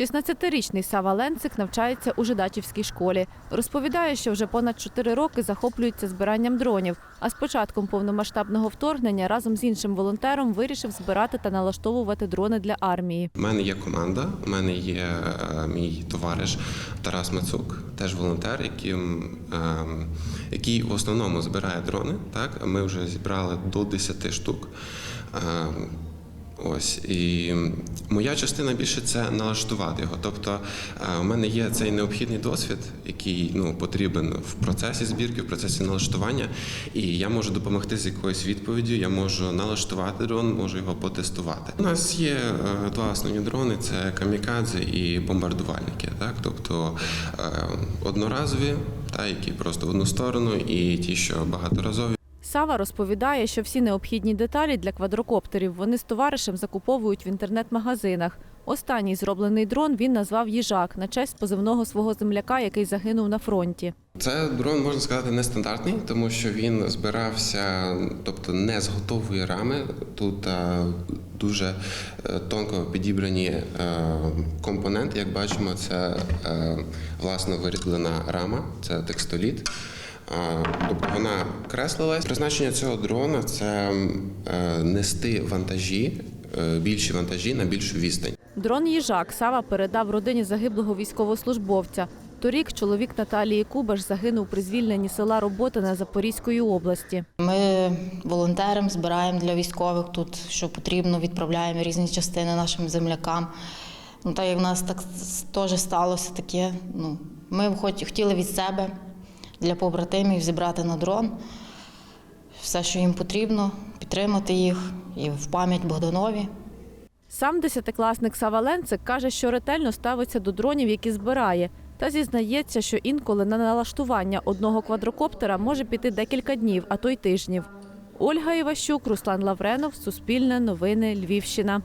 16-річний Сава Ленцик навчається у Жидачівській школі. Розповідає, що вже понад 4 роки захоплюється збиранням дронів. А з початком повномасштабного вторгнення разом з іншим волонтером вирішив збирати та налаштовувати дрони для армії. У мене є команда, у мене є е, мій товариш Тарас Мацук, теж волонтер, яким, ем, який в основному збирає дрони. Так, ми вже зібрали до 10 штук. Ось і моя частина більше це налаштувати його. Тобто е, у мене є цей необхідний досвід, який ну потрібен в процесі збірки, в процесі налаштування, і я можу допомогти з якоюсь відповіддю. Я можу налаштувати дрон, можу його потестувати. У нас є е, два основні дрони: це камікадзе і бомбардувальники. Так, тобто е, одноразові, та які просто в одну сторону, і ті, що багаторазові. Сава розповідає, що всі необхідні деталі для квадрокоптерів вони з товаришем закуповують в інтернет-магазинах. Останній зроблений дрон він назвав їжак на честь позивного свого земляка, який загинув на фронті. Це дрон можна сказати нестандартний, тому що він збирався, тобто не з готової рами. Тут е, дуже е, тонко підібрані е, компоненти. Як бачимо, це власно вирізблена рама, це текстоліт. Е, Тобто вона креслилась. Призначення цього дрона це е, нести вантажі, е, більші вантажі на більшу відстань. Дрон їжак Сава передав родині загиблого військовослужбовця. Торік чоловік Наталії Кубаш загинув при звільненні села Роботине Запорізької області. Ми волонтерам збираємо для військових тут, що потрібно, відправляємо різні частини нашим землякам. Ну, так як в нас так теж сталося таке. Ну, ми хоч хотіли від себе для побратимів зібрати на дрон все, що їм потрібно, підтримати їх і в пам'ять Богданові. Сам десятикласник Сава Ленцик каже, що ретельно ставиться до дронів, які збирає, та зізнається, що інколи на налаштування одного квадрокоптера може піти декілька днів, а то й тижнів. Ольга Іващук, Руслан Лавренов, Суспільне новини, Львівщина.